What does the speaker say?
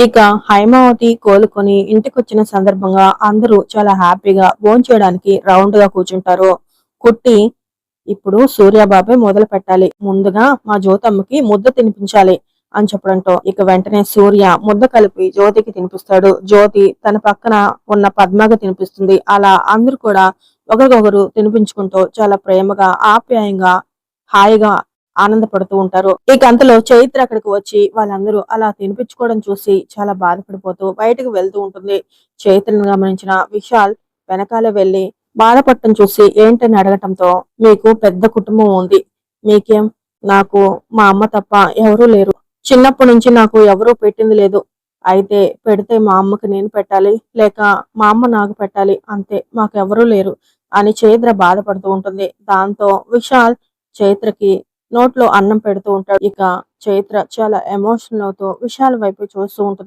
ఇక హైమావతి కోలుకొని ఇంటికి వచ్చిన సందర్భంగా అందరూ చాలా హ్యాపీగా భోంచేయడానికి రౌండ్గా కూర్చుంటారు. కుట్టి ఇప్పుడు సూర్యబాబే మొదలు పెట్టాలి. ముందుగా మా జ్యోతమ్మకి ముద్ద తినిపించాలి అని చెప్పడంతో ఇక వెంటనే సూర్య ముద్ద కలిపి జ్యోతికి తినిపిస్తాడు. జ్యోతి తన పక్కన ఉన్న పద్మగా తినిపిస్తుంది. అలా అందరూ కూడా ఒకరికొకరు తినిపించుకుంటూ చాలా ప్రేమగా ఆప్యాయంగా హాయిగా ఆనందపడుతూ ఉంటారు. ఇక అంతలో చైత్ర అక్కడికి వచ్చి వాళ్ళందరూ అలా తినిపించుకోవడం చూసి చాలా బాధపడిపోతూ బయటకు వెళ్తూ ఉంటుంది. చైత్రను గమనించిన విశాల్ వెనకాల వెళ్ళి బాధపడటం చూసి ఏంటని అడగటంతో మీకు పెద్ద కుటుంబం ఉంది. మీకేం? నాకు మా అమ్మ తప్ప ఎవరూ లేరు. చిన్నప్పటి నుంచి నాకు ఎవరూ పెట్టింది లేదు. అయితే పెడితే మా అమ్మకి నేను పెట్టాలి లేక మా అమ్మ నాకు పెట్టాలి. అంతే మాకెవరూ లేరు అని చైత్ర బాధపడుతూ ఉంటుంది. దాంతో విశాల్ చైత్రకి నోట్లో అన్నం పెడుతూ ఉంటాడు. ఇక చైత్ర చాలా ఎమోషనల్ అవుతూ విశాల్ వైపు చూస్తూ ఉంటుంది.